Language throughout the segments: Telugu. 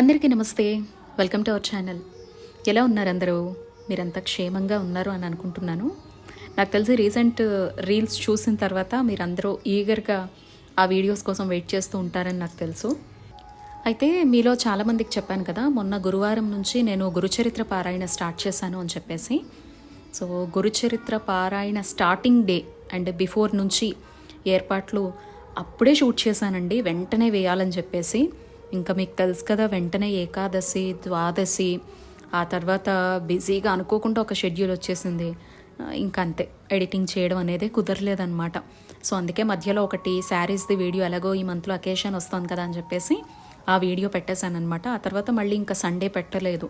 అందరికీ నమస్తే. వెల్కమ్ టు అవర్ ఛానల్ ఎలా ఉన్నారు అందరూ? మీరంతా క్షేమంగా ఉన్నారు అని అనుకుంటున్నాను. నాకు తెలిసి రీసెంట్ uh, రీల్స్ చూసిన తర్వాత మీరందరూ ఈగర్గా ఆ వీడియోస్ కోసం వెయిట్ చేస్తూ ఉంటారని నాకు తెలుసు. అయితే మీలో చాలామందికి చెప్పాను కదా మొన్న గురువారం నుంచి నేను గురుచరిత్ర పారాయణ స్టార్ట్ చేశాను అని చెప్పేసి. సో గురుచరిత్ర పారాయణ స్టార్టింగ్ డే అండ్ బిఫోర్ నుంచి ఏర్పాట్లు అప్పుడే షూట్ చేశానండి వెంటనే వేయాలని చెప్పేసి. ఇంకా మీకు తెలుసు కదా వెంటనే ఏకాదశి ద్వాదశి ఆ తర్వాత బిజీగా అనుకోకుండా ఒక షెడ్యూల్ వచ్చేసింది. ఇంకంతే. అంతే ఎడిటింగ్ చేయడం అనేది కుదరలేదనమాట సో అందుకే మధ్యలో ఒకటి శారీస్ది వీడియో ఎలాగో ఈ మంత్లో అకేషన్ వస్తుంది కదా అని చెప్పేసి ఆ వీడియో పెట్టేశాను అనమాట ఆ తర్వాత మళ్ళీ ఇంకా సండే పెట్టలేదు.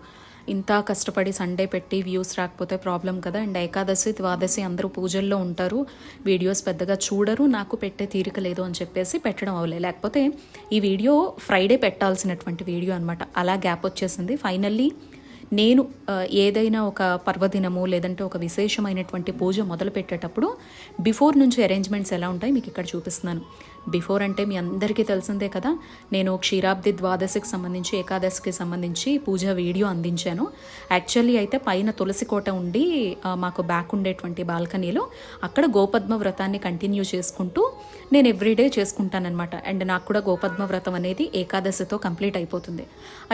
ఇంత కష్టపడి సండే పెట్టి వ్యూస్ రాకపోతే ప్రాబ్లం కదా. అండ్ ఏకాదశి ద్వాదశి అందరూ పూజల్లో ఉంటారు. వీడియోస్ పెద్దగా చూడరు. నాకు పెట్టే తీరిక లేదు అని చెప్పేసి పెట్టడం అవ్వలేదు. లేకపోతే ఈ వీడియో ఫ్రైడే పెట్టాల్సినటువంటి వీడియో అనమాట అలా గ్యాప్ వచ్చేసింది. ఫైనల్లీ నేను ఏదైనా ఒక పర్వదినము లేదంటే ఒక విశేషమైనటువంటి పూజ మొదలు పెట్టేటప్పుడు బిఫోర్ నుంచి అరేంజ్మెంట్స్ ఎలా ఉంటాయి మీకు ఇక్కడ చూపిస్తున్నాను. బిఫోర్ అంటే మీ అందరికీ తెలిసిందే కదా నేను క్షీరాబ్ది ద్వాదశికి సంబంధించి ఏకాదశికి సంబంధించి పూజ వీడియో అందించాను. యాక్చువల్లీ అయితే పైన తులసి కోట ఉండి మాకు బ్యాక్ ఉండేటువంటి బాల్కనీలో అక్కడ గోపద్మ వ్రతాన్ని కంటిన్యూ చేసుకుంటూ నేను ఎవ్రీడే చేసుకుంటానన్నమాట. అండ్ నాకు కూడా గోపద్మ వ్రతం అనేది ఏకాదశితో కంప్లీట్ అయిపోతుంది.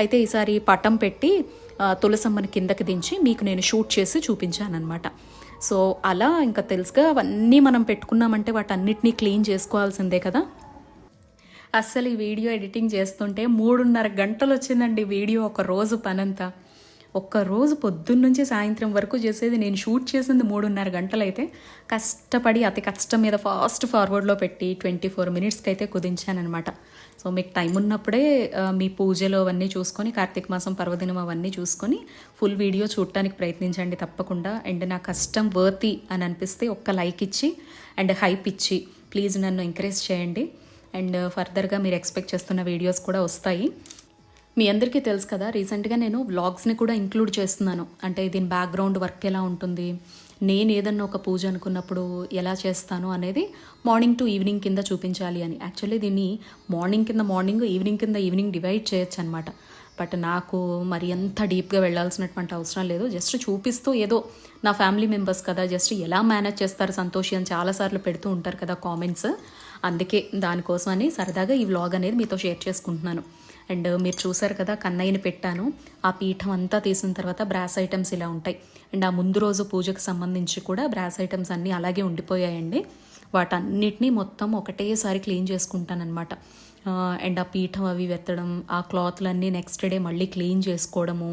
అయితే ఈసారి పటం పెట్టి తులసమ్మని కిందకి దించి మీకు నేను షూట్ చేసి చూపించానమాట సో అలా ఇంకా తెలుసుగా అవన్నీ మనం పెట్టుకున్నామంటే వాటన్నిటినీ క్లీన్ చేసుకోవాల్సిందే కదా. అస్సలు ఈ వీడియో ఎడిటింగ్ చేస్తుంటే మూడున్నర గంటలు వచ్చిందండి వీడియో ఒక రోజు పనంతా. ఒక్క రోజు సాయంత్రం వరకు చేసేది నేను షూట్ చేసింది మూడున్నర గంటలు అయితే కష్టపడి అతి కష్టం మీద ఫాస్ట్ ఫార్వర్డ్లో పెట్టి ట్వంటీ ఫోర్ మినిట్స్కి అయితే కుదించానమాట సో మీకు టైం ఉన్నప్పుడే మీ పూజలు అవన్నీ చూసుకొని కార్తీక మాసం పర్వదినం అవన్నీ చూసుకొని ఫుల్ వీడియో చూడటానికి ప్రయత్నించండి తప్పకుండా. అండ్ నా కష్టం వర్తి అని అనిపిస్తే ఒక్క లైక్ ఇచ్చి అండ్ హైప్ ఇచ్చి ప్లీజ్ నన్ను ఎంకరేజ్ చేయండి. అండ్ ఫర్దర్గా మీరు ఎక్స్పెక్ట్ చేస్తున్న వీడియోస్ కూడా వస్తాయి. మీ అందరికీ తెలుసు కదా రీసెంట్గా నేను వ్లాగ్స్ని కూడా ఇంక్లూడ్ చేస్తున్నాను. అంటే దీని బ్యాక్గ్రౌండ్ వర్క్ ఎలా ఉంటుంది నేను ఏదన్నా ఒక పూజ అనుకున్నప్పుడు ఎలా చేస్తాను అనేది మార్నింగ్ టు ఈవినింగ్ కింద చూపించాలి అని. యాక్చువల్లీ దీన్ని మార్నింగ్ కింద మార్నింగ్ ఈవినింగ్ కింద ఈవినింగ్ డివైడ్ చేయొచ్చు అనమాట బట్ నాకు మరి ఎంత డీప్గా వెళ్ళాల్సినటువంటి అవసరం లేదు. జస్ట్ చూపిస్తూ ఏదో నా ఫ్యామిలీ మెంబర్స్ కదా జస్ట్ ఎలా మేనేజ్ చేస్తారు సంతోషి అని చాలాసార్లు పెడుతూ ఉంటారు కదా కామెంట్స్. అందుకే దానికోసమని సరదాగా ఈ వ్లాగ్ అనేది మీతో షేర్ చేసుకుంటున్నాను. అండ్ మీరు చూసారు కదా కన్నయ్యని పెట్టాను. ఆ పీఠం అంతా తీసిన తర్వాత బ్రాస్ ఐటమ్స్ ఇలా ఉంటాయి. అండ్ ఆ ముందు రోజు పూజకు సంబంధించి కూడా బ్రాస్ ఐటమ్స్ అన్నీ అలాగే ఉండిపోయాయండి. వాటన్నిటినీ మొత్తం ఒకటేసారి క్లీన్ చేసుకుంటానన్నమాట. అండ్ ఆ పీఠం అవి వెత్తడం ఆ క్లాత్లన్నీ నెక్స్ట్ డే మళ్ళీ క్లీన్ చేసుకోవడము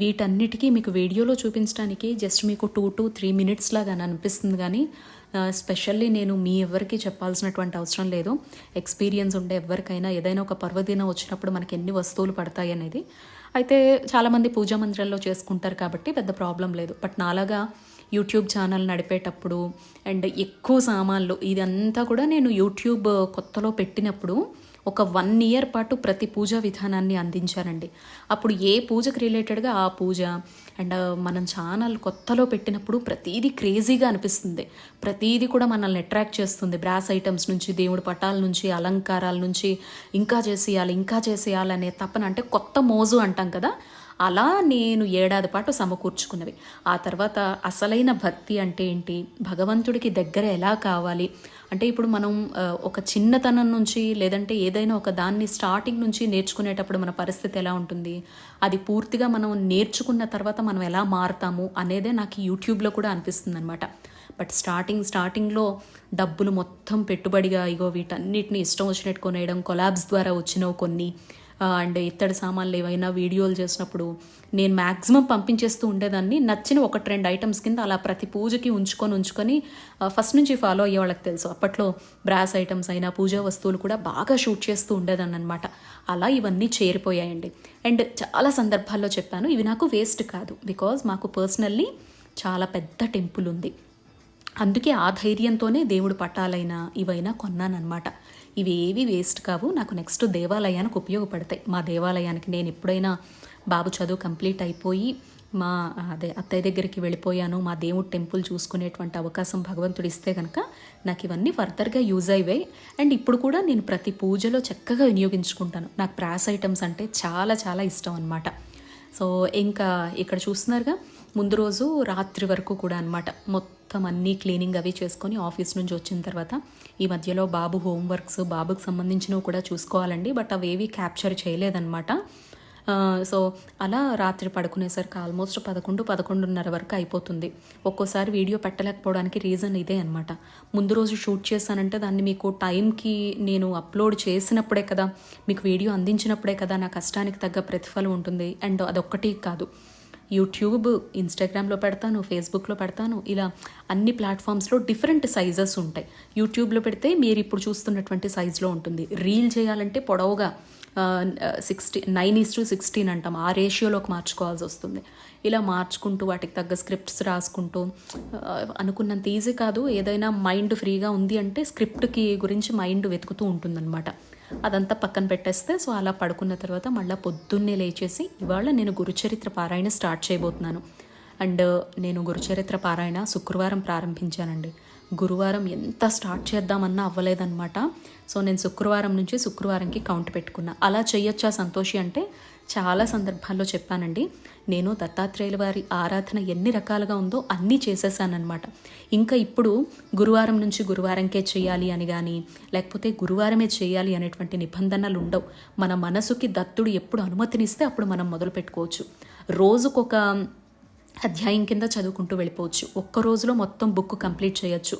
వీటన్నిటికీ మీకు వీడియోలో చూపించడానికి జస్ట్ మీకు టూ టు త్రీ మినిట్స్ లాగా అని అనిపిస్తుంది కానీ స్పెషల్లీ నేను మీ ఎవరికి చెప్పాల్సినటువంటి అవసరం లేదు. ఎక్స్పీరియన్స్ ఉండే ఎవరికైనా ఏదైనా ఒక పర్వదినం వచ్చినప్పుడు మనకి ఎన్ని వస్తువులు పడతాయి అనేది. అయితే చాలామంది పూజా మందిరాల్లో చేసుకుంటారు కాబట్టి పెద్ద ప్రాబ్లం లేదు. బట్ నాలాగా యూట్యూబ్ ఛానల్ నడిపేటప్పుడు అండ్ ఎక్కువ సామాన్లు ఇదంతా కూడా నేను యూట్యూబ్ కొత్తలో పెట్టినప్పుడు ఒక వన్ ఇయర్ పాటు ప్రతి పూజా విధానాన్ని అందించారండి అప్పుడు ఏ పూజకు రిలేటెడ్గా ఆ పూజ అండ్ మనం ఛానల్ కొత్తలో పెట్టినప్పుడు ప్రతీది క్రేజీగా అనిపిస్తుంది. ప్రతీది కూడా మనల్ని అట్రాక్ట్ చేస్తుంది. బ్రాస్ ఐటమ్స్ నుంచి దేవుడి పటాల నుంచి అలంకారాల నుంచి ఇంకా చేసేయాలి ఇంకా చేసేయాలి అనే తపన అంటే కొత్త మోజు అంటాం కదా? అలా నేను ఏడాది పాటు సమకూర్చుకున్నవి. ఆ తర్వాత అసలైన భక్తి అంటే ఏంటి? భగవంతుడికి దగ్గర ఎలా కావాలి? అంటే ఇప్పుడు మనం ఒక చిన్నతనం నుంచి లేదంటే ఏదైనా ఒక దాన్ని స్టార్టింగ్ నుంచి నేర్చుకునేటప్పుడు మన పరిస్థితి ఎలా ఉంటుంది అది పూర్తిగా మనం నేర్చుకున్న తర్వాత మనం ఎలా మారుతాము అనేదే నాకు యూట్యూబ్లో కూడా అనిపిస్తుంది అనమాట బట్ స్టార్టింగ్ స్టార్టింగ్లో డబ్బులు మొత్తం పెట్టుబడిగా ఇగో వీటన్నిటిని ఇష్టం వచ్చినట్టు కొనేయడం కొలాబ్స్ ద్వారా వచ్చినవి కొన్ని అండ్ ఇత్తడి సామాన్లు ఏవైనా వీడియోలు చేసినప్పుడు నేను మ్యాక్సిమం పంపించేస్తూ ఉండేదాన్ని. నచ్చిన ఒకటి రెండు ఐటమ్స్ కింద అలా ప్రతి పూజకి ఉంచుకొని ఉంచుకొని ఫస్ట్ నుంచి ఫాలో అయ్యే వాళ్ళకి తెలుసు. అప్పట్లో బ్రాస్ ఐటమ్స్ అయినా పూజా వస్తువులు కూడా బాగా షూట్ చేస్తూ ఉండేదాన్ని అనమాట అలా ఇవన్నీ చేరిపోయాయండి. అండ్ చాలా సందర్భాల్లో చెప్పాను ఇవి నాకు వేస్ట్ కాదు. బికాజ్ మాకు పర్సనల్లీ చాలా పెద్ద టెంపుల్ ఉంది. అందుకే ఆ ధైర్యంతోనే దేవుడు పటాలైనా ఇవైనా కొన్నానమాట ఇవి ఏవి వేస్ట్ కావు. నాకు నెక్స్ట్ దేవాలయానికి ఉపయోగపడతాయి. మా దేవాలయానికి నేను ఎప్పుడైనా బాబు చదువు కంప్లీట్ అయిపోయి మా అదే అత్తయ్య దగ్గరికి వెళ్ళిపోయాను. మా దేవుడు టెంపుల్ చూసుకునేటువంటి అవకాశం భగవంతుడు ఇస్తే కనుక నాకు ఇవన్నీ ఫర్దర్గా యూజ్ అయ్యాయి అండ్ ఇప్పుడు కూడా నేను ప్రతి పూజలో చక్కగా వినియోగించుకుంటాను. నాకు ప్రాస్ ఐటమ్స్ అంటే చాలా చాలా ఇష్టం అనమాట సో ఇంకా ఇక్కడ చూస్తున్నారుగా ముందు రోజు రాత్రి వరకు కూడా అనమాట మొత్తం అన్నీ క్లీనింగ్ అవి చేసుకొని ఆఫీస్ నుంచి వచ్చిన తర్వాత ఈ మధ్యలో బాబు హోంవర్క్స్ బాబుకి సంబంధించినవి కూడా చూసుకోవాలండి. బట్ అవేవి క్యాప్చర్ చేయలేదన్నమాట. సో అలా రాత్రి పడుకునేసరికి ఆల్మోస్ట్ పదకొండు పదకొండున్నర వరకు అయిపోతుంది. ఒక్కోసారి వీడియో పెట్టలేకపోవడానికి రీజన్ ఇదే అనమాట ముందు రోజు షూట్ చేశానంటే దాన్ని మీకు టైంకి నేను అప్లోడ్ చేసినప్పుడే కదా మీకు వీడియో అందించినప్పుడే కదా నా కష్టానికి తగ్గ ప్రతిఫలం ఉంటుంది. అండ్ అదొక్కటి కాదు. యూట్యూబ్ ఇన్స్టాగ్రామ్లో పెడతాను ఫేస్బుక్లో పెడతాను ఇలా అన్ని ప్లాట్ఫామ్స్లో డిఫరెంట్ సైజెస్ ఉంటాయి. యూట్యూబ్లో పెడితే మీరు ఇప్పుడు చూస్తున్నటువంటి సైజులో ఉంటుంది. రీల్ చేయాలంటే పొడవుగా sixty nine is to sixteen అంటాం. ఆ రేషియోలోకి మార్చుకోవాల్సి వస్తుంది. ఇలా మార్చుకుంటూ వాటికి తగ్గ స్క్రిప్ట్స్ రాసుకుంటూ అనుకున్నంత ఈజీ కాదు. ఏదైనా మైండ్ ఫ్రీగా ఉంది అంటే స్క్రిప్ట్కి గురించి మైండ్ వెతుకుతూ ఉంటుందన్నమాట. అదంతా పక్కన పెట్టేస్తే సో అలా పడుకున్న తర్వాత మళ్ళీ పొద్దున్నే లేచేసి ఇవాళ నేను గురుచరిత్ర పారాయణ స్టార్ట్ చేయబోతున్నాను. అండ్ నేను గురుచరిత్ర పారాయణ శుక్రవారం ప్రారంభించానండి. గురువారం ఎంత స్టార్ట్ చేద్దామన్నా అవ్వలేదన్నమాట. సో నేను శుక్రవారం నుంచి శుక్రవారంకి కౌంట్ పెట్టుకున్నా. అలా చేయొచ్చా సంతోషి అంటే చాలా సందర్భాల్లో చెప్పానండి. నేను దత్తాత్రేయుల వారి ఆరాధన ఎన్ని రకాలుగా ఉందో అన్నీ చేసేసానమాట ఇంకా ఇప్పుడు గురువారం నుంచి గురువారంకే చేయాలి అని కానీ లేకపోతే గురువారమే చేయాలి అనేటువంటి నిబంధనలు ఉండవు. మన మనసుకి దత్తుడు ఎప్పుడు అనుమతినిస్తే అప్పుడు మనం మొదలు పెట్టుకోవచ్చు. రోజుకొక అధ్యాయం కింద చదువుకుంటూ వెళ్ళిపోవచ్చు. ఒక్క రోజులో మొత్తం బుక్ కంప్లీట్ చేయొచ్చు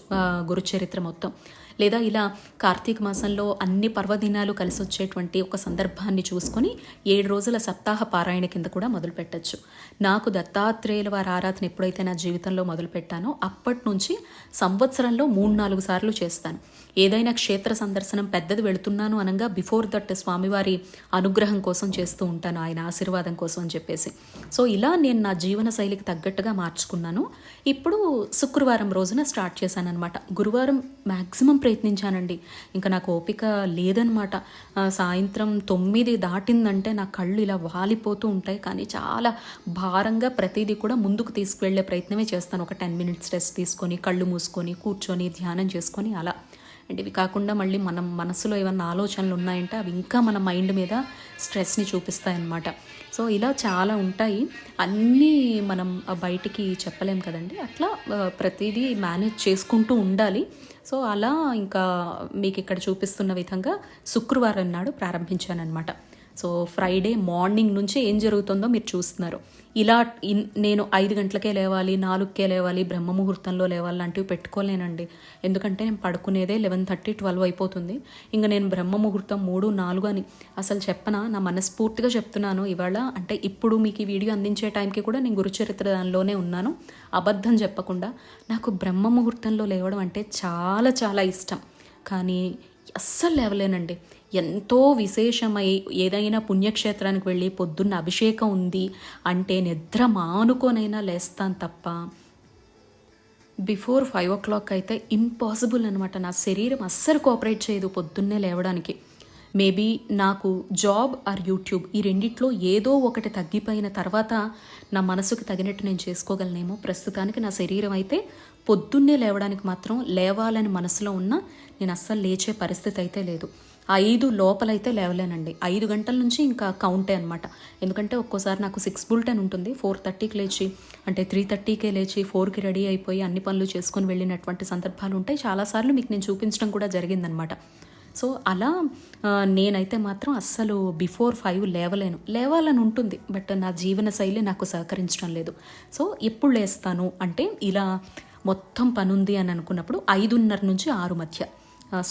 గురుచరిత్ర మొత్తం. లేదా ఇలా కార్తీక మాసంలో అన్ని పర్వదినాలు కలిసి వచ్చేటువంటి ఒక సందర్భాన్ని చూసుకొని ఏడు రోజుల సప్తాహ పారాయణ కింద కూడా మొదలు పెట్టచ్చు. నాకు దత్తాత్రేయుల వారి ఆరాధన ఎప్పుడైతే నా జీవితంలో మొదలు పెట్టానో అప్పటి నుంచి సంవత్సరంలో మూడు నాలుగు సార్లు చేస్తాను. ఏదైనా క్షేత్ర సందర్శనం పెద్దది వెళుతున్నాను అనగా బిఫోర్ దట్ స్వామివారి అనుగ్రహం కోసం చేస్తూ ఉంటాను ఆయన ఆశీర్వాదం కోసం అని చెప్పేసి. సో ఇలా నేను నా జీవన శైలికి తగ్గట్టుగా మార్చుకున్నాను. ఇప్పుడు శుక్రవారం రోజున స్టార్ట్ చేశాను అనమాట గురువారం మ్యాక్సిమం ప్రయత్నించానండి. ఇంకా నాకు ఓపిక లేదనమాట. సాయంత్రం తొమ్మిది దాటిందంటే నా కళ్ళు ఇలా వాలిపోతూ ఉంటాయి. కానీ చాలా భారంగా ప్రతిదీ కూడా ముందుకు తీసుకువెళ్ళే ప్రయత్నమే చేస్తాను. ఒక టెన్ మినిట్స్ రెస్ట్ తీసుకొని కళ్ళు మూసుకొని కూర్చొని ధ్యానం చేసుకొని అలా. అంటే ఇవి కాకుండా మళ్ళీ మనం మనసులో ఏమన్నా ఆలోచనలు ఉన్నాయంటే అవి ఇంకా మన మైండ్ మీద స్ట్రెస్ని చూపిస్తాయన్నమాట. సో ఇలా చాలా ఉంటాయి. అన్నీ మనం బయటికి చెప్పలేం కదండి. అట్లా ప్రతిదీ మేనేజ్ చేసుకుంటూ ఉండాలి. సో అలా ఇంకా మీకు ఇక్కడ చూపిస్తున్న విధంగా శుక్రవారం నాడు ప్రారంభించానమాట సో ఫ్రైడే మార్నింగ్ నుంచి ఏం జరుగుతుందో మీరు చూస్తున్నారు. ఇలా ఇన్- నేను ఐదు గంటలకే లేవాలి నాలుగుకే లేవాలి బ్రహ్మ ముహూర్తంలో లేవాలి లాంటివి పెట్టుకోలేనండి. ఎందుకంటే నేను పడుకునేదే లెవెన్ థర్టీ ట్వెల్వ్ అయిపోతుంది. ఇంకా నేను బ్రహ్మ ముహూర్తం మూడు నాలుగు అని అసలు చెప్పనా? నా మనస్ఫూర్తిగా చెప్తున్నాను. ఇవాళ అంటే ఇప్పుడు మీకు ఈ వీడియో అందించే టైంకి కూడా నేను గురుచరిత్ర దానిలోనే ఉన్నాను. అబద్ధం చెప్పకుండా. నాకు బ్రహ్మ ముహూర్తంలో లేవడం అంటే చాలా చాలా ఇష్టం. కానీ అస్సలు లేవలేనండి. ఎంతో విశేషమై ఏదైనా పుణ్యక్షేత్రానికి వెళ్ళి పొద్దున్న అభిషేకం ఉంది అంటే నిద్ర మానుకోనైనా లేస్తాను తప్ప. బిఫోర్ ఫైవ్ ఓ క్లాక్ అయితే ఇంపాసిబుల్ అనమాట నా శరీరం అస్సలు కోఆపరేట్ చేయదు పొద్దున్నే లేవడానికి. మేబీ నాకు జాబ్ ఆర్ యూట్యూబ్ ఈ రెండిట్లో ఏదో ఒకటి తగ్గిపోయిన తర్వాత నా మనసుకు తగినట్టు నేను చేసుకోగలనేమో. ప్రస్తుతానికి నా శరీరం అయితే పొద్దున్నే లేవడానికి మాత్రం లేవాలని మనసులో ఉన్న నేను అస్సలు లేచే పరిస్థితి అయితే లేదు. ఐదు లోపలైతే లేవలేనండి. ఐదు గంటల నుంచి ఇంకా కౌంటే అనమాట ఎందుకంటే ఒక్కోసారి నాకు సిక్స్ బుల్టెన్ ఉంటుంది. ఫోర్ థర్టీకి లేచి అంటే త్రీ థర్టీకే లేచి ఫోర్కి రెడీ అయిపోయి అన్ని పనులు చేసుకొని వెళ్ళినటువంటి సందర్భాలు ఉంటాయి. చాలాసార్లు మీకు నేను చూపించడం కూడా జరిగిందనమాట సో అలా నేనైతే మాత్రం అస్సలు బిఫోర్ ఫైవ్ లేవలేను. లేవాలని ఉంటుంది బట్ నా జీవన శైలి నాకు సహకరించడం లేదు. సో ఎప్పుడు లేస్తాను అంటే ఇలా మొత్తం పనుంది అని అనుకున్నప్పుడు ఐదున్నర నుంచి ఆరు మధ్య.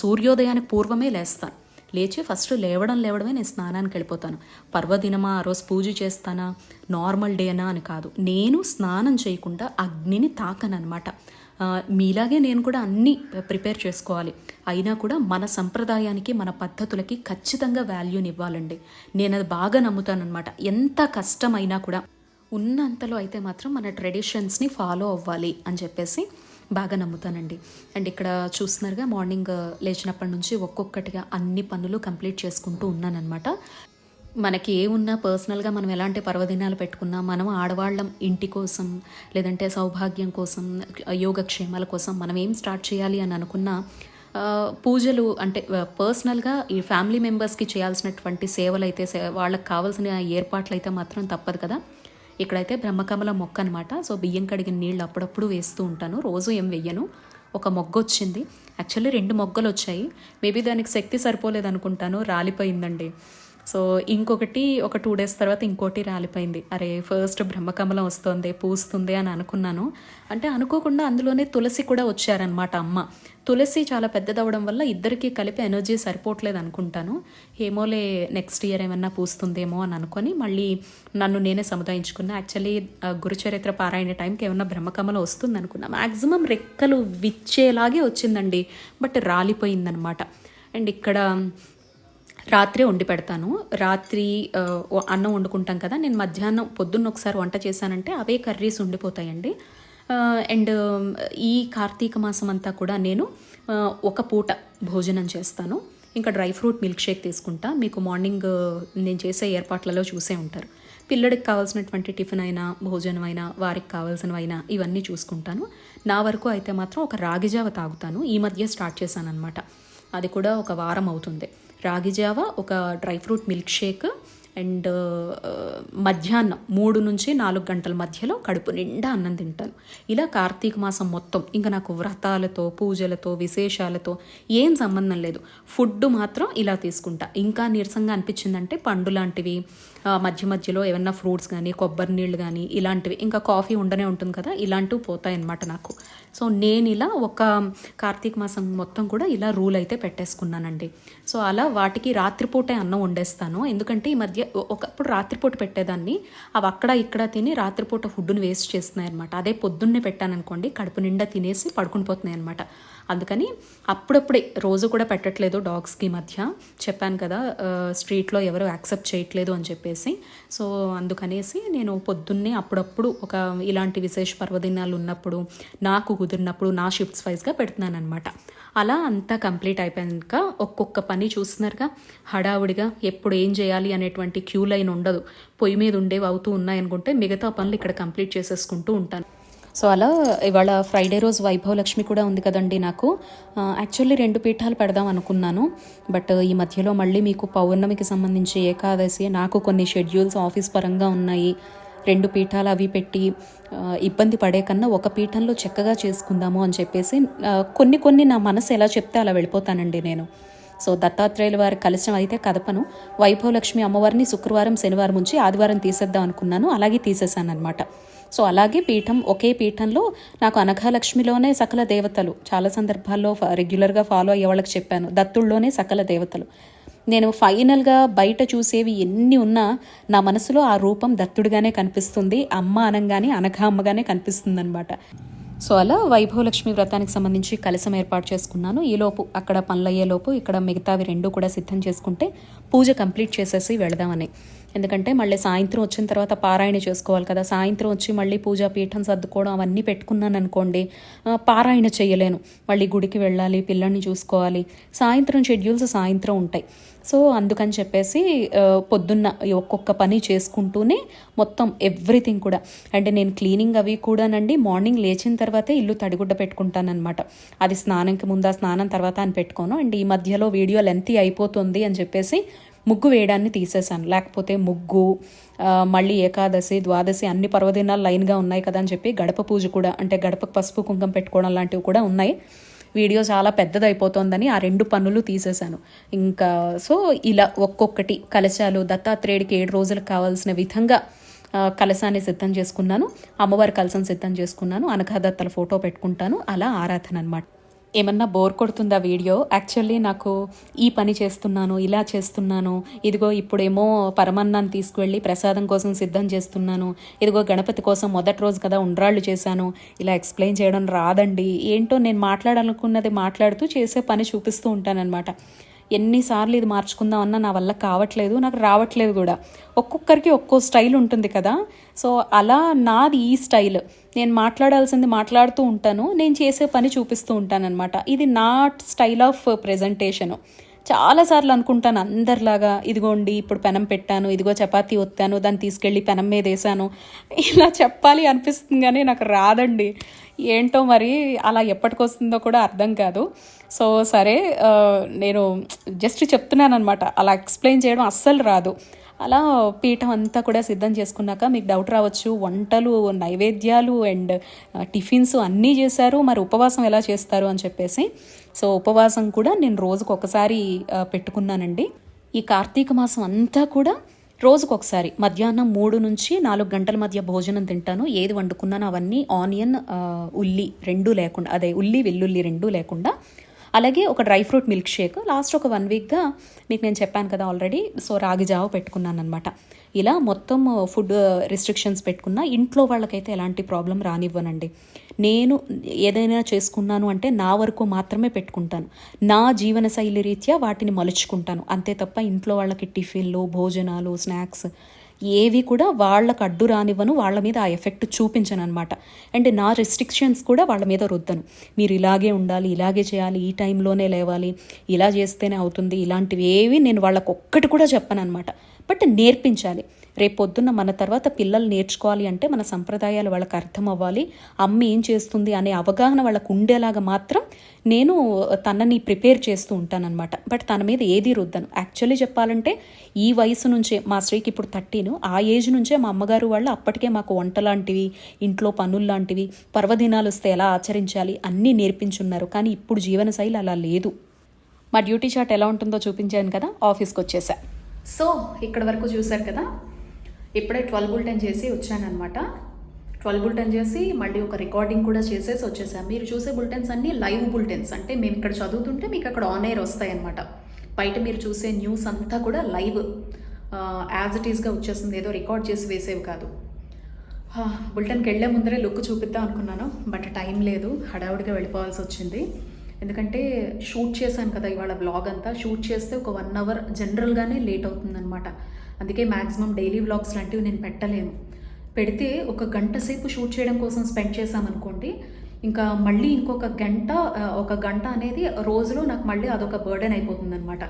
సూర్యోదయానికి పూర్వమే లేస్తాను. లేచి ఫస్ట్ లేవడం లేవడమే నేను స్నానానికి వెళ్ళిపోతాను. పర్వదినమా ఆ రోజు పూజ చేస్తానా నార్మల్ డేనా అని కాదు. నేను స్నానం చేయకుండా అగ్నిని తాకనమాట మీలాగే నేను కూడా అన్నీ ప్రిపేర్ చేసుకోవాలి. అయినా కూడా మన సంప్రదాయానికి మన పద్ధతులకి ఖచ్చితంగా వాల్యూని ఇవ్వాలండి నేను అది బాగా నమ్ముతానమాట ఎంత కష్టమైనా కూడా ఉన్నంతలో అయితే మాత్రం మన ట్రెడిషన్స్ని ఫాలో అవ్వాలి అని చెప్పేసి బాగా నమ్ముతానండి. అండ్ ఇక్కడ చూస్తున్నారుగా మార్నింగ్ లేచినప్పటి నుంచి ఒక్కొక్కటిగా అన్ని పనులు కంప్లీట్ చేసుకుంటూ ఉన్నానన్నమాట. మనకి ఏ ఉన్నా పర్సనల్గా మనం ఎలాంటి పర్వదినాలు పెట్టుకున్నా మనం ఆడవాళ్ళం ఇంటి కోసం లేదంటే సౌభాగ్యం కోసం యోగక్షేమాల కోసం మనం ఏం స్టార్ట్ చేయాలి అని అనుకున్నా పూజలు అంటే పర్సనల్గా ఈ ఫ్యామిలీ మెంబర్స్కి చేయాల్సినటువంటి సేవలు అయితే సే- వాళ్ళకి కావాల్సిన ఏర్పాట్లు అయితే మాత్రం తప్పదు కదా. ఇక్కడైతే బ్రహ్మకమల మొక్క అనమాట సో బియ్యం కడిగిన నీళ్ళు అప్పుడప్పుడు వేస్తూ ఉంటాను. రోజు ఏం వెయ్యను. ఒక మొగ్గ వచ్చింది యాక్చువల్లీ రెండు మొగ్గలు వచ్చాయి మేబీ దానికి శక్తి సరిపోలేదు అనుకుంటాను రాలిపోయిందండి. సో ఇంకొకటి ఒక టూ డేస్ తర్వాత ఇంకోటి రాలిపోయింది. అరే ఫస్ట్ బ్రహ్మకమలం వస్తుంది పూస్తుంది అని అనుకున్నాను. అంటే అనుకోకుండా అందులోనే తులసి కూడా వచ్చారనమాట అమ్మ. తులసి చాలా పెద్దదవడం వల్ల ఇద్దరికీ కలిపి ఎనర్జీ సరిపోవట్లేదు అనుకుంటాను. ఏమోలే నెక్స్ట్ ఇయర్ ఏమన్నా పూస్తుందేమో అని అనుకొని మళ్ళీ నన్ను నేనే సముదాయించుకున్నా. యాక్చువల్లీ గురుచరిత్ర పారాయణ టైంకి ఏమన్నా బ్రహ్మకమలం వస్తుంది అనుకున్నా మ్యాక్సిమం రెక్కలు విచ్చేలాగే వచ్చిందండి. బట్ రాలిపోయిందనమాట అండ్ ఇక్కడ రాత్రే వండి పెడతాను. రాత్రి అన్నం వండుకుంటాం కదా నేను మధ్యాహ్నం పొద్దున్న ఒకసారి వంట చేశానంటే అవే కర్రీస్ ఉండిపోతాయండి. అండ్ ఈ కార్తీక మాసం అంతా కూడా నేను ఒక పూట భోజనం చేస్తాను. ఇంకా డ్రై ఫ్రూట్ మిల్క్ షేక్ తీసుకుంటా. మీకు మార్నింగ్ నేను చేసే ఏర్పాట్లలో చూసే ఉంటారు. పిల్లడికి కావాల్సినటువంటి టిఫిన్ అయినా భోజనం అయినా వారికి కావాల్సినవైనా ఇవన్నీ చూసుకుంటాను. నా వరకు అయితే మాత్రం ఒక రాగిజావ తాగుతాను. ఈ మధ్య స్టార్ట్ చేశాను అనమాట అది కూడా ఒక వారం అవుతుంది. రాగి జావా ఒక dry fruit milk shake and మధ్యాహ్నం మూడు నుంచి నాలుగు గంటల మధ్యలో కడుపు నిండా అన్నం తింటాను. ఇలా కార్తీక మాసం మొత్తం ఇంకా నాకు వ్రతాలతో పూజలతో విశేషాలతో ఏం సంబంధం లేదు. ఫుడ్ మాత్రం ఇలా తీసుకుంటా. ఇంకా నీరసంగా అనిపించిందంటే పండు లాంటివి మధ్య మధ్యలో ఏమన్నా ఫ్రూట్స్ కానీ కొబ్బరి నీళ్ళు కానీ ఇలాంటివి. ఇంకా కాఫీ ఉండనే ఉంటుంది కదా ఇలాంటివి పోతాయి అన్నమాట నాకు. సో నేను ఇలా ఒక కార్తీక మాసం మొత్తం కూడా ఇలా రూల్ అయితే పెట్టేసుకున్నానండి. సో అలా వాటికి రాత్రిపూటే అన్నం వండేస్తాను. ఎందుకంటే ఈ మధ్య ఒకప్పుడు రాత్రిపూట పెట్టేదాన్ని. అవి అక్కడ ఇక్కడ తిని రాత్రిపూట ఫుడ్ను వేస్ట్ చేస్తున్నాయి అనమాట అదే పొద్దున్నే పెట్టాననుకోండి కడుపు నిండా తినేసి పడుకుని పోతున్నాయి అనమాట అందుకని అప్పుడప్పుడే రోజు కూడా పెట్టట్లేదు డాగ్స్కి మధ్య. చెప్పాను కదా స్ట్రీట్లో ఎవరు యాక్సెప్ట్ చేయట్లేదు అని చెప్పేసి. సో అందుకనేసి నేను పొద్దున్నే అప్పుడప్పుడు ఒక ఇలాంటి విశేష పర్వదినాలు ఉన్నప్పుడు నాకు కుదిరినప్పుడు నా షిఫ్ట్స్ వైజ్గా పెడుతున్నాను అనమాట అలా అంతా కంప్లీట్ అయిపోయాక ఒక్కొక్క పని చూస్తున్నారుగా హడావుడిగా ఎప్పుడు ఏం చేయాలి అనేటువంటి క్యూ లైన్ ఉండదు. పొయ్యి మీద ఉండేవి అవుతూ ఉన్నాయనుకుంటే మిగతా పనులు ఇక్కడ కంప్లీట్ చేసేసుకుంటూ ఉంటాను. సో అలా ఇవాళ ఫ్రైడే రోజు వైభవలక్ష్మి కూడా ఉంది కదండి నాకు. యాక్చువల్లీ రెండు పీఠాలు పెడదాం అనుకున్నాను. బట్ ఈ మధ్యలో మళ్ళీ మీకు పౌర్ణమికి సంబంధించి ఏకాదశి నాకు కొన్ని షెడ్యూల్స్ ఆఫీస్ పరంగా ఉన్నాయి. రెండు పీఠాలు అవి పెట్టి ఇబ్బంది పడే కన్నా ఒక పీఠంలో చక్కగా చేసుకుందాము అని చెప్పేసి కొన్ని కొన్ని నా మనసు ఎలా చెప్తే అలా వెళ్ళిపోతానండి నేను. సో దత్తాత్రేయుల వారి కలశం అయితే కదపను. వైభవలక్ష్మి అమ్మవారిని శుక్రవారం శనివారం ఉంచి ఆదివారం తీసేద్దాం అనుకున్నాను. అలాగే తీసేశాను అనమాట సో అలాగే పీఠం ఒకే పీఠంలో నాకు అనఘాలక్ష్మిలోనే సకల దేవతలు చాలా సందర్భాల్లో ఫ- రెగ్యులర్గా ఫాలో అయ్యే వాళ్ళకి చెప్పాను. దత్తుల్లోనే సకల దేవతలు. నేను ఫైనల్గా బయట చూసేవి ఎన్ని ఉన్నా నా మనసులో ఆ రూపం దత్తుడిగానే కనిపిస్తుంది అమ్మ అనంగానే అనఘ అమ్మగానే కనిపిస్తుంది అనమాట సో అలా వైభవలక్ష్మి వ్రతానికి సంబంధించి కలసం ఏర్పాటు చేసుకున్నాను. ఈలోపు అక్కడ పనులయ్యేలోపు ఇక్కడ మిగతావి రెండు కూడా సిద్ధం చేసుకుంటే పూజ కంప్లీట్ చేసేసి వెళదామని. ఎందుకంటే మళ్ళీ సాయంత్రం వచ్చిన తర్వాత పారాయణ చేసుకోవాలి కదా. సాయంత్రం వచ్చి మళ్ళీ పూజా పీఠం సర్దుకోవడం అవన్నీ పెట్టుకున్నాను అనుకోండి పారాయణ చేయలేను. మళ్ళీ గుడికి వెళ్ళాలి పిల్లల్ని చూసుకోవాలి. సాయంత్రం షెడ్యూల్స్ సాయంత్రం ఉంటాయి. సో అందుకని చెప్పేసి పొద్దున్న ఒక్కొక్క పని చేసుకుంటూనే మొత్తం ఎవ్రీథింగ్ కూడా. అంటే నేను క్లీనింగ్ అవి కూడానండి మార్నింగ్ లేచిన తర్వాతే ఇల్లు తడిగుడ్డ పెట్టుకుంటానన్నమాట. అది స్నానంకి ముందా స్నానం తర్వాత అని పెట్టుకోను. అండ్ ఈ మధ్యలో వీడియో లెంతీ అయిపోతుంది అని చెప్పేసి ముగ్గు వేయడాన్ని తీసేశాను. లేకపోతే ముగ్గు మళ్ళీ ఏకాదశి ద్వాదశి అన్ని పర్వదినాలు లైన్గా ఉన్నాయి కదా అని చెప్పి గడప పూజ కూడా అంటే గడపకు పసుపు కుంకం పెట్టుకోవడం లాంటివి కూడా ఉన్నాయి. వీడియో చాలా పెద్దదైపోతుందని ఆ రెండు పనులు తీసేశాను. ఇంకా సో ఇలా ఒక్కొక్కటి కలశాలు దత్తాత్రేయుడికి ఏడు రోజులకు కావాల్సిన విధంగా కలశాన్ని సిద్ధం చేసుకున్నాను. అమ్మవారి కలసం సిద్ధం చేసుకున్నాను. అనఘాదత్తల ఫోటో పెట్టుకుంటాను. అలా ఆరాధన అనమాట ఏమన్నా బోర్ కొడుతుందా వీడియో? యాక్చువల్లీ నాకు ఈ పని చేస్తున్నాను ఇలా చేస్తున్నాను. ఇదిగో ఇప్పుడేమో పరమన్నాన్ని తీసుకువెళ్ళి ప్రసాదం కోసం సిద్ధం చేస్తున్నాను. ఇదిగో గణపతి కోసం మొదటి రోజు కదా ఉండ్రాళ్ళు చేశాను. ఇలా ఎక్స్ప్లెయిన్ చేయడం రాదండి. ఏంటో నేను మాట్లాడాలనుకున్నది మాట్లాడుతూ చేసే పని చూపిస్తూ ఉంటానన్నమాట. ఎన్నిసార్లు ఇది మార్చుకుందామన్నా నా వల్ల కావట్లేదు నాకు రావట్లేదు కూడా. ఒక్కొక్కరికి ఒక్కో స్టైల్ ఉంటుంది కదా. సో అలా నాది ఈ స్టైల్. నేను మాట్లాడాల్సింది మాట్లాడుతూ ఉంటాను నేను చేసే పని చూపిస్తూ ఉంటానన్నమాట. ఇది నా స్టైల్ ఆఫ్ ప్రజెంటేషను. చాలాసార్లు అనుకుంటాను అందరిలాగా ఇదిగోండి ఇప్పుడు పెనం పెట్టాను ఇదిగో చపాతీ ఒత్తాను దాన్ని తీసుకెళ్ళి పెనం మీద వేసాను. ఇలా చెప్పాలి అనిపిస్తుంది కానీ నాకు రాదండి. ఏంటో మరి అలా ఎప్పటికొస్తుందో కూడా అర్థం కాదు. సో సరే నేను జస్ట్ చెప్తున్నాను అనమాట అలా ఎక్స్ప్లెయిన్ చేయడం అస్సలు రాదు. అలా పీఠం అంతా కూడా సిద్ధం చేసుకున్నాక మీకు డౌట్ రావచ్చు. వంటలు నైవేద్యాలు అండ్ టిఫిన్స్ uh, అన్నీ చేశారు. మరి ఉపవాసం ఎలా చేస్తారు అని చెప్పేసి. సో ఉపవాసం కూడా నేను రోజుకు ఒకసారి uh, పెట్టుకున్నానండి. ఈ కార్తీక మాసం అంతా కూడా రోజుకొకసారి మధ్యాహ్నం మూడు నుంచి నాలుగు గంటల మధ్య భోజనం తింటాను. ఏది వండుకున్నానో అవన్నీ ఆనియన్ uh, ఉల్లి రెండూ లేకుండా అదే ఉల్లి వెల్లుల్లి రెండూ లేకుండా అలాగే ఒక dry fruit milk shake. Last ఒక వన్ వీక్గా మీకు నేను చెప్పాను కదా ఆల్రెడీ. సో రాగి జావ పెట్టుకున్నాను అనమాట ఇలా మొత్తం ఫుడ్ రిస్ట్రిక్షన్స్ పెట్టుకున్నా ఇంట్లో వాళ్ళకైతే ఎలాంటి ప్రాబ్లం రానివ్వనండి. నేను ఏదైనా చేసుకున్నాను అంటే నా వరకు మాత్రమే పెట్టుకుంటాను. నా జీవన శైలి రీత్యా వాటిని మలుచుకుంటాను. అంతే తప్ప ఇంట్లో వాళ్ళకి టిఫిన్లు భోజనాలు స్నాక్స్ ఏవి కూడా వాళ్ళకు అడ్డు రానివ్వను వాళ్ళ మీద ఆ ఎఫెక్ట్ చూపించను అనమాట అండ్ నా రెస్ట్రిక్షన్స్ కూడా వాళ్ళ మీద రుద్దను. మీరు ఇలాగే ఉండాలి ఇలాగే చేయాలి ఈ టైంలోనే లేవాలి ఇలా చేస్తేనే అవుతుంది ఇలాంటివి ఏవి నేను వాళ్ళకు ఒక్కటి కూడా చెప్పను అనమాట బట్ నేర్పించాలి. రేపు పొద్దున్న మన తర్వాత పిల్లలు నేర్చుకోవాలి అంటే మన సంప్రదాయాలు వాళ్ళకి అర్థం అవ్వాలి అమ్మ ఏం చేస్తుంది అనే అవగాహన వాళ్ళకు ఉండేలాగా మాత్రం నేను తనని ప్రిపేర్ చేస్తూ ఉంటానన్నమాట. బట్ తన మీద ఏది రుద్దను. యాక్చువల్లీ చెప్పాలంటే ఈ వయసు నుంచే మా స్త్రీకి ఇప్పుడు థర్టీను. ఆ ఏజ్ నుంచే మా అమ్మగారు వాళ్ళు అప్పటికే మాకు వంట లాంటివి ఇంట్లో పనులు లాంటివి పర్వదినాలు వస్తే ఎలా ఆచరించాలి అన్నీ నేర్పించున్నారు. కానీ ఇప్పుడు జీవనశైలి అలా లేదు. మా డ్యూటీ షాట్ ఎలా ఉంటుందో చూపించాను కదా? ఆఫీస్కి వచ్చేసా. సో ఇక్కడ వరకు చూశారు కదా ఇప్పుడే ట్వెల్వ్ బుల్టెన్ చేసి వచ్చానమాట ట్వెల్వ్ బుల్టెన్ చేసి మళ్ళీ ఒక రికార్డింగ్ కూడా చేసేసి వచ్చేసాం. మీరు చూసే బుల్టెన్స్ అన్నీ లైవ్ బుల్టెన్స్. అంటే మేము ఇక్కడ చదువుతుంటే మీకు అక్కడ ఆన్ ఎయిర్ వస్తాయన్నమాట. బయట మీరు చూసే న్యూస్ అంతా కూడా లైవ్ యాజ్ ఇట్ ఈస్గా వచ్చేస్తుంది ఏదో రికార్డ్ చేసి వేసేవి కాదు. హా, వెళ్ళే ముందరే లుక్ చూపిద్దాం అనుకున్నాను బట్ టైం లేదు. హడావుడిగా వెళ్ళిపోవాల్సి వచ్చింది. ఎందుకంటే షూట్ చేశాను కదా ఇవాళ వ్లాగ్ అంతా. షూట్ చేస్తే ఒక వన్ అవర్ జనరల్గానే లేట్ అవుతుందన్నమాట. అందుకే మ్యాక్సిమం డైలీ వ్లాగ్స్ లాంటివి నేను పెట్టలేను. పెడితే ఒక గంట సేపు షూట్ చేయడం కోసం స్పెండ్ చేశామనుకోండి ఇంకా మళ్ళీ ఇంకొక గంట ఒక గంట అనేది రోజులో నాకు మళ్ళీ అదొక బర్డెన్ అయిపోతుందన్నమాట.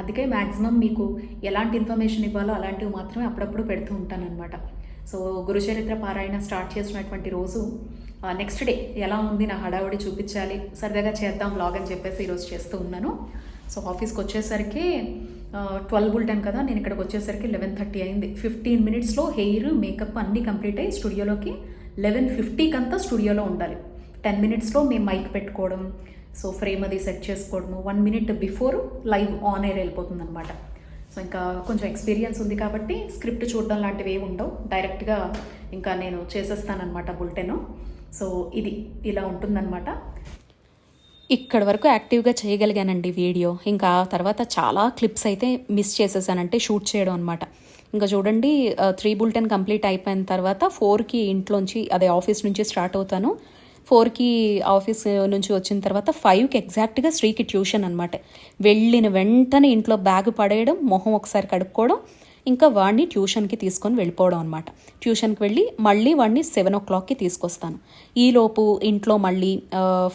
అందుకే మ్యాక్సిమం మీకు ఎలాంటి ఇన్ఫర్మేషన్ ఇవ్వాలో అలాంటివి మాత్రమే అప్పుడప్పుడు పెడుతూ ఉంటానన్నమాట. సో గురుచరిత్ర పారాయణ స్టార్ట్ చేసినటువంటి రోజు నెక్స్ట్ డే ఎలా ఉంది నా హడావుడి చూపించాలి సరదాగా చేద్దాం బ్లాగ్ అని చెప్పేసి ఈరోజు చేస్తూ ఉన్నాను. సో ఆఫీస్కి వచ్చేసరికి ట్వెల్వ్ బుల్టెన్ కదా నేను ఇక్కడికి వచ్చేసరికి లెవెన్ థర్టీ అయింది. ఫిఫ్టీన్ మినిట్స్లో హెయిర్ మేకప్ అన్నీ కంప్లీట్ అయ్యి స్టూడియోలోకి లెవెన్ ఫిఫ్టీకి అంతా స్టూడియోలో ఉండాలి. టెన్ మినిట్స్లో మేము మైక్ పెట్టుకోవడం సో ఫ్రేమ్ అది సెట్ చేసుకోవడము one minute before live on air వెళ్ళిపోతుంది అనమాట సో ఇంకా కొంచెం ఎక్స్పీరియన్స్ ఉంది కాబట్టి స్క్రిప్ట్ చూడడం లాంటివి ఏమి ఉండవు. డైరెక్ట్గా ఇంకా నేను చేసేస్తానమాట బుల్టెను సో ఇది ఇలా ఉంటుందన్నమాట. ఇక్కడ వరకు యాక్టివ్గా చేయగలిగానండి వీడియో. ఇంకా తర్వాత చాలా క్లిప్స్ అయితే మిస్ చేసేసానంటే షూట్ చేయడం అనమాట ఇంకా చూడండి త్రీ బుల్టెన్ కంప్లీట్ అయిపోయిన తర్వాత ఫోర్కి ఇంట్లోంచి అదే ఆఫీస్ నుంచి స్టార్ట్ అవుతాను. ఫోర్కి ఆఫీస్ నుంచి వచ్చిన తర్వాత ఫైవ్కి ఎగ్జాక్ట్గా శ్రీకి ట్యూషన్ అనమాట వెళ్ళిన వెంటనే ఇంట్లో బ్యాగ్ పడేయడం మొహం ఒకసారి కడుక్కోవడం ఇంకా వాడిని ట్యూషన్కి తీసుకొని వెళ్ళిపోవడం అనమాట ట్యూషన్కి వెళ్ళి మళ్ళీ వాడిని సెవెన్ ఓ క్లాక్కి తీసుకొస్తాను. ఈలోపు ఇంట్లో మళ్ళీ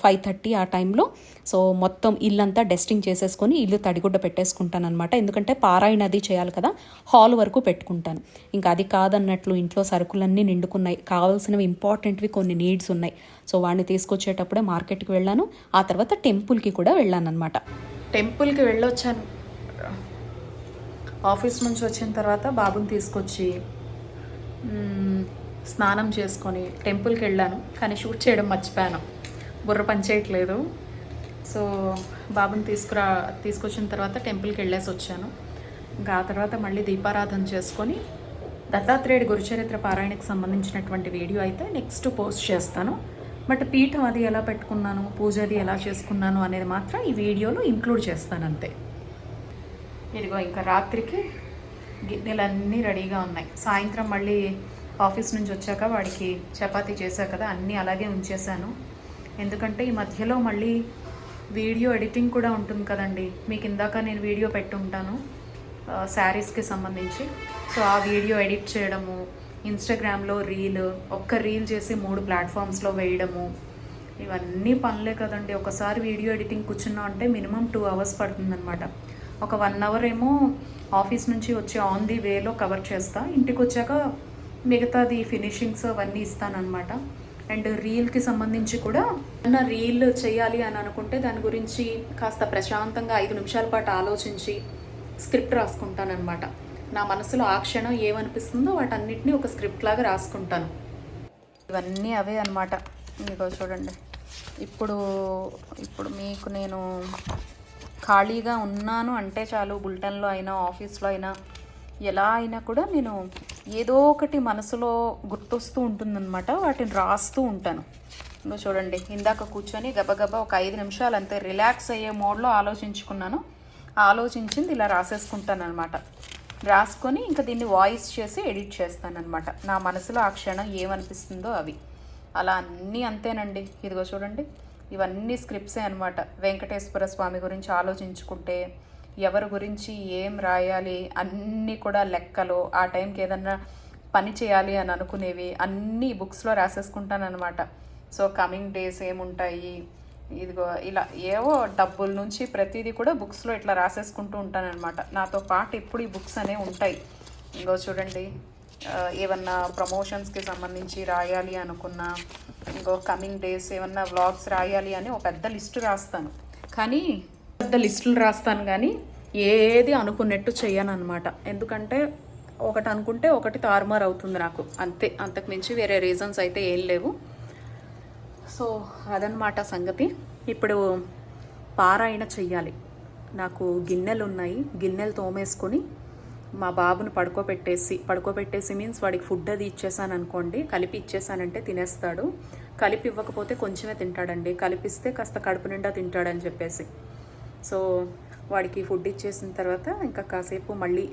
ఫైవ్ థర్టీ ఆ టైంలో సో మొత్తం ఇల్లంతా డస్టింగ్ చేసేసుకొని ఇల్లు తడిగుడ్డ పెట్టేసుకుంటాను అనమాట ఎందుకంటే పారాయణ అది చేయాలి కదా హాల్ వరకు పెట్టుకుంటాను. ఇంకా అది కాదన్నట్లు ఇంట్లో సరుకులన్నీ నిండుకున్నాయి. కావాల్సినవి ఇంపార్టెంట్వి కొన్ని నీడ్స్ ఉన్నాయి. సో వాడిని తీసుకొచ్చేటప్పుడే మార్కెట్కి వెళ్ళాను. ఆ తర్వాత టెంపుల్కి కూడా వెళ్ళాను అనమాట టెంపుల్కి వెళ్ళొచ్చాను. ఆఫీస్ నుంచి వచ్చిన తర్వాత బాబుని తీసుకొచ్చి స్నానం చేసుకొని టెంపుల్కి వెళ్ళాను. కానీ షూట్ చేయడం మర్చిపోయాను. బుర్ర పనిచేయట్లేదు సో బాబుని తీసుకురా తీసుకొచ్చిన తర్వాత టెంపుల్కి వెళ్ళేసి వచ్చాను. ఇంకా ఆ తర్వాత మళ్ళీ దీపారాధన చేసుకొని దత్తాత్రేయుడి గురుచరిత్ర పారాయణకి సంబంధించినటువంటి వీడియో అయితే నెక్స్ట్ పోస్ట్ చేస్తాను. బట్ పీఠం అది ఎలా పెట్టుకున్నాను పూజ అది ఎలా చేసుకున్నాను అనేది మాత్రం ఈ వీడియోలో ఇంక్లూడ్ చేస్తాను అంతే. ఇదిగో ఇంకా రాత్రికి గిన్నెలన్నీ రెడీగా ఉన్నాయి. సాయంత్రం మళ్ళీ ఆఫీస్ నుంచి వచ్చాక వాడికి చపాతీ చేశా కదా అన్నీ అలాగే ఉంచేశాను. ఎందుకంటే ఈ మధ్యలో మళ్ళీ వీడియో ఎడిటింగ్ కూడా ఉంటుంది కదండి. మీకు ఇందాక నేను వీడియో పెట్టుంటాను శారీస్కి సంబంధించి. సో ఆ వీడియో ఎడిట్ చేయడము ఇన్స్టాగ్రామ్లో రీల్ ఒక్క రీల్ చేసి మూడు ప్లాట్ఫామ్స్లో వేయడము ఇవన్నీ పనులే కదండి. ఒకసారి వీడియో ఎడిటింగ్ కూర్చున్నాం అంటే మినిమం టూ అవర్స్ పడుతుందన్నమాట. ఒక వన్ అవర్ ఏమో ఆఫీస్ నుంచి వచ్చి ఆన్ ది వేలో కవర్ చేస్తా. ఇంటికి వచ్చాక మిగతాది ఫినిషింగ్స్ అవన్నీ ఇస్తానమాట అండ్ రీల్కి సంబంధించి కూడా ఏమన్నా రీల్ చేయాలి అని అనుకుంటే దాని గురించి కాస్త ప్రశాంతంగా ఐదు నిమిషాల పాటు ఆలోచించి స్క్రిప్ట్ రాసుకుంటానన్నమాట. నా మనసులో ఆ క్షణం ఏమనిపిస్తుందో వాటన్నిటిని ఒక స్క్రిప్ట్ లాగా రాసుకుంటాను. ఇవన్నీ అవే అనమాట మీకు చూడండి. ఇప్పుడు ఇప్పుడు మీకు నేను ఖాళీగా ఉన్నాను అంటే చాలు బులెటిన్లో అయినా ఆఫీస్లో అయినా ఎలా అయినా కూడా నేను ఏదో ఒకటి మనసులో గుర్తొస్తూ ఉంటుందన్నమాట వాటిని రాస్తూ ఉంటాను. ఇంకో చూడండి ఇందాక కూర్చొని గబగబా ఒక ఐదు నిమిషాలు అంతే రిలాక్స్ అయ్యే మోడ్లో ఆలోచించుకున్నాను. ఆలోచించింది ఇలా రాసేసుకుంటాను అనమాట రాసుకొని ఇంకా దీన్ని వాయిస్ చేసి ఎడిట్ చేస్తానమాట నా మనసులో ఆ క్షణం ఏమనిపిస్తుందో అవి. అలా అన్నీ అంతేనండి. ఇదిగో చూడండి ఇవన్నీ స్క్రిప్ట్సే అనమాట వెంకటేశ్వర స్వామి గురించి ఆలోచించుకుంటే ఎవరి గురించి ఏం రాయాలి అన్నీ కూడా లెక్కలు ఆ టైంకి ఏదన్నా పని చేయాలి అని అనుకునేవి అన్నీ బుక్స్లో రాసేసుకుంటానమాట సో కమింగ్ డేస్ ఏముంటాయి ఇదిగో ఇలా ఏవో డబ్బుల నుంచి ప్రతిదీ కూడా బుక్స్లో ఇట్లా రాసేసుకుంటూ ఉంటానన్నమాట. నాతో పాటు ఇప్పుడు ఈ బుక్స్ అనేవి ఉంటాయి. ఇంకో చూడండి ఏమన్నా ప్రమోషన్స్కి సంబంధించి రాయాలి అనుకున్నా ఇంకో కమింగ్ డేస్ ఏమన్నా వ్లాగ్స్ రాయాలి అని ఒక పెద్ద లిస్ట్ రాస్తాను. కానీ పెద్ద లిస్టులు రాస్తాను కానీ ఏది అనుకున్నట్టు చేయను అనమాట ఎందుకంటే ఒకటి అనుకుంటే ఒకటి తారుమారు అవుతుంది నాకు. అంతే అంతకుమించి వేరే రీజన్స్ అయితే ఏం లేవు. సో అదనమాట సంగతి. ఇప్పుడు పారాయణ చెయ్యాలి. నాకు గిన్నెలు ఉన్నాయి గిన్నెలు తోమేసుకొని మా బాబుని పడుకోబెట్టేసి పడుకోబెట్టేసి మీన్స్ వాడికి ఫుడ్ అది ఇచ్చేసాను అనుకోండి కలిపి ఇచ్చేసానంటే తినేస్తాడు. కలిపి ఇవ్వకపోతే కొంచెమే తింటాడండి. కలిపిస్తే కాస్త కడుపు నిండా తింటాడని చెప్పేసి. సో వాడికి ఫుడ్ ఇచ్చేసిన తర్వాత ఇంకా కాసేపు మళ్ళీ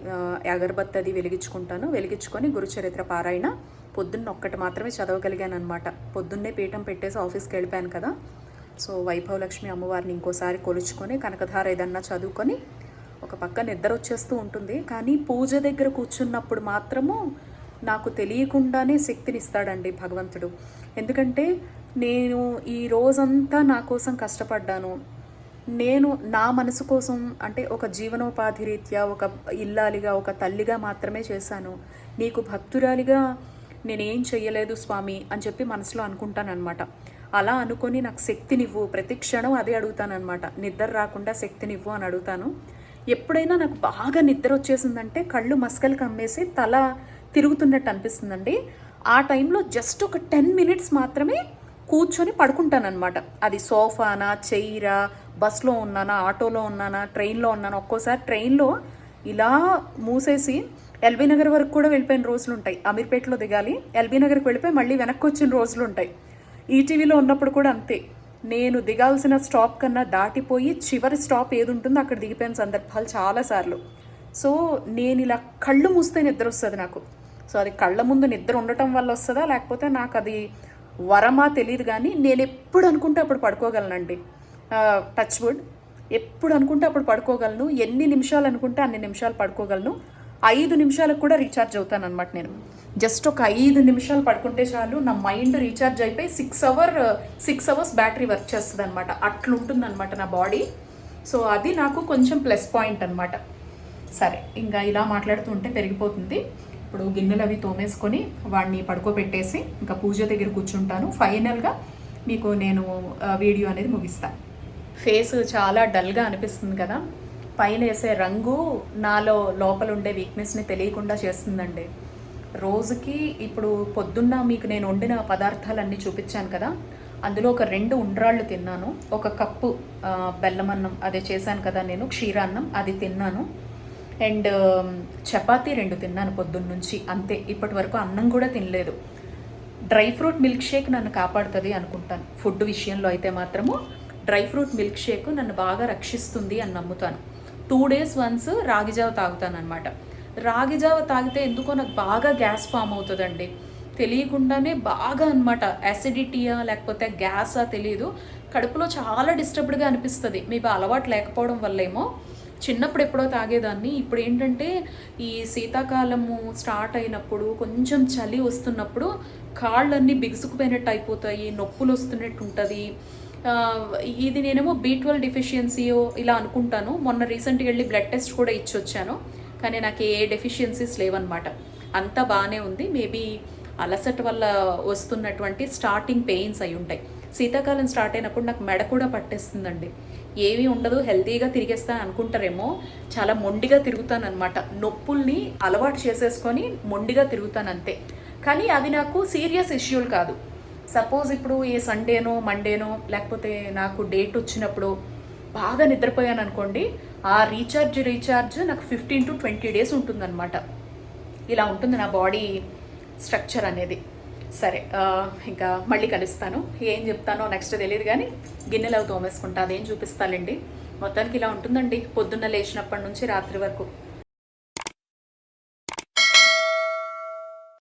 అగరబత్తి అది వెలిగించుకుంటాను. వెలిగించుకొని గురుచరిత్ర పారాయణ పొద్దున్న ఒక్కటి మాత్రమే చదవగలిగాను అనమాట పొద్దున్నే పీఠం పెట్టేసి ఆఫీస్కి వెళ్ళిపోయాను కదా. సో వైభవలక్ష్మి అమ్మవారిని ఇంకోసారి కొలుచుకొని కనకధార ఏదన్నా చదువుకొని ఒక పక్క నిద్ర వచ్చేస్తూ ఉంటుంది. కానీ పూజ దగ్గర కూర్చున్నప్పుడు మాత్రము నాకు తెలియకుండానే శక్తినిస్తాడండి భగవంతుడు. ఎందుకంటే నేను ఈ రోజంతా నా కోసం కష్టపడ్డాను. నేను నా మనసు కోసం అంటే ఒక జీవనోపాధి రీత్యా ఒక ఇల్లాలిగా ఒక తల్లిగా మాత్రమే చేశాను. నీకు భక్తురాలిగా నేనేం చెయ్యలేదు స్వామి అని చెప్పి మనసులో అనుకుంటానన్నమాట. అలా అనుకొని నాకు శక్తినివ్వు ప్రతి క్షణం అదే అడుగుతానమాట నిద్ర రాకుండా శక్తినివ్వు అని అడుగుతాను. ఎప్పుడైనా నాకు బాగా నిద్ర వచ్చేసిందంటే కళ్ళు మస్కలు కమ్మేసి తల తిరుగుతున్నట్టు అనిపిస్తుందండి. ఆ టైంలో జస్ట్ ఒక టెన్ మినిట్స్ మాత్రమే కూర్చొని పడుకుంటానన్నమాట. అది సోఫానా చైరా బస్లో ఉన్నానా ఆటోలో ఉన్నానా ట్రైన్లో ఉన్నానా ఒక్కోసారి ట్రైన్లో ఇలా మూసేసి ఎల్బీ నగర్ వరకు కూడా వెళ్ళిపోయిన రోజులు ఉంటాయి అమీర్పేటలో దిగాలి ఎల్బీ నగర్కి వెళ్ళిపోయి మళ్ళీ వెనక్కి వచ్చిన రోజులు ఉంటాయి ఈటీవీలో ఉన్నప్పుడు కూడా అంతే. నేను దిగాల్సిన స్టాప్ కన్నా దాటిపోయి చివరి స్టాప్ ఏది ఉంటుందో అక్కడ దిగిపోయిన సందర్భాలు చాలాసార్లు. సో నేను ఇలా కళ్ళు మూస్తే నిద్ర వస్తుంది నాకు. సో అది కళ్ళ ముందు నిద్ర ఉండటం వల్ల వస్తుందా? లేకపోతే నాకు అది వరమా తెలియదు కానీ నేను ఎప్పుడు అనుకుంటే అప్పుడు పడుకోగలనండి. టచ్ వుడ్ ఎప్పుడు అనుకుంటే అప్పుడు పడుకోగలను. ఎన్ని నిమిషాలు అనుకుంటే అన్ని నిమిషాలు పడుకోగలను. ఐదు నిమిషాలకు కూడా రీఛార్జ్ అవుతాను అనమాట నేను. జస్ట్ ఒక ఐదు నిమిషాలు పడుకుంటే చాలు నా మైండ్ రీఛార్జ్ అయిపోయి six hour six hours battery work చేస్తుంది అనమాట అట్లుంటుంది అనమాట నా బాడీ. సో అది నాకు కొంచెం ప్లస్ పాయింట్ అనమాట సరే ఇంకా ఇలా మాట్లాడుతూ ఉంటే పెరిగిపోతుంది. ఇప్పుడు గిన్నెలు అవి తోమేసుకొని వాడిని పడుకోబెట్టేసి ఇంకా పూజ దగ్గర కూర్చుంటాను. ఫైనల్గా మీకు నేను వీడియో అనేది ముగిస్తాను ఫేస్ చాలా డల్గా అనిపిస్తుంది కదా. పైన వేసే రంగు నాలో లోపల ఉండే వీక్నెస్ని తెలియకుండా చేస్తుందండి. రోజుకి ఇప్పుడు పొద్దున్న మీకు నేను వండిన పదార్థాలన్నీ చూపించాను కదా అందులో ఒక రెండు ఉండ్రాళ్ళు తిన్నాను ఒక కప్పు బెల్లమన్నం అదే చేశాను కదా నేను క్షీరాన్నం అది తిన్నాను. అండ్ చపాతీ రెండు తిన్నాను పొద్దున్న నుంచి అంతే ఇప్పటి వరకు అన్నం కూడా తినలేదు. డ్రై ఫ్రూట్ మిల్క్ షేక్ నన్ను కాపాడుతుంది అనుకుంటాను ఫుడ్ విషయంలో అయితే మాత్రము. డ్రై ఫ్రూట్ మిల్క్ షేక్ నన్ను బాగా రక్షిస్తుంది అని నమ్ముతాను. టూ డేస్ వన్స్ రాగిజావ తాగుతాను అనమాట రాగిజావ తాగితే ఎందుకో నాకు బాగా గ్యాస్ ఫామ్ అవుతుందండి. తెలియకుండానే బాగా అనమాట యాసిడిటీయా లేకపోతే గ్యాసా తెలియదు కడుపులో చాలా డిస్టర్బ్డ్గా అనిపిస్తుంది. మీకు అలవాటు లేకపోవడం వల్లేమో. చిన్నప్పుడు ఎప్పుడో తాగేదాన్ని. ఇప్పుడు ఏంటంటే ఈ శీతాకాలము స్టార్ట్ అయినప్పుడు కొంచెం చలి వస్తున్నప్పుడు కాళ్ళన్నీ బిగుసుకుపోయినట్టు అయిపోతాయి. నొప్పులు వస్తున్నట్టు ఉంటుంది. ఇది నేనేమో బీ ట్వెల్వ్ డిఫిషియన్సీయో ఇలా అనుకుంటాను. మొన్న రీసెంట్గా వెళ్ళి బ్లడ్ టెస్ట్ కూడా ఇచ్చి వచ్చాను కానీ నాకు ఏ డెఫిషియన్సీస్ లేవన్నమాట. అంతా బాగానే ఉంది. మేబీ అలసట వల్ల వస్తున్నటువంటి స్టార్టింగ్ పెయిన్స్ అయి ఉంటాయి. శీతాకాలం స్టార్ట్ అయినప్పుడు నాకు మెడ కూడా పట్టేస్తుందండి. ఏమీ ఉండదు. హెల్తీగా తిరిగేస్తాను అనుకుంటారేమో. చాలా మొండిగా తిరుగుతాను అనమాట నొప్పుల్ని అలవాటు చేసేసుకొని మొండిగా తిరుగుతాను అంతే కానీ అవి నాకు సీరియస్ ఇష్యూలు కాదు. సపోజ్ ఇప్పుడు ఏ సండేనో మండేనో లేకపోతే నాకు డేట్ వచ్చినప్పుడు బాగా నిద్రపోయాను అనుకోండి ఆ రీఛార్జ్ రీఛార్జ్ నాకు ఫిఫ్టీన్ టు ట్వంటీ డేస్ ఉంటుందన్నమాట. ఇలా ఉంటుంది నా బాడీ స్ట్రక్చర్ అనేది. సరే ఇంకా మళ్ళీ కలుస్తాను. ఏం చెప్తానో నెక్స్ట్ తెలియదు కానీ గిన్నెలు అవి తోమేసుకుంటా అదేం చూపిస్తాలండి. మొత్తానికి ఇలా ఉంటుందండి. పొద్దున్న లేచినప్పటి నుంచి రాత్రి వరకు.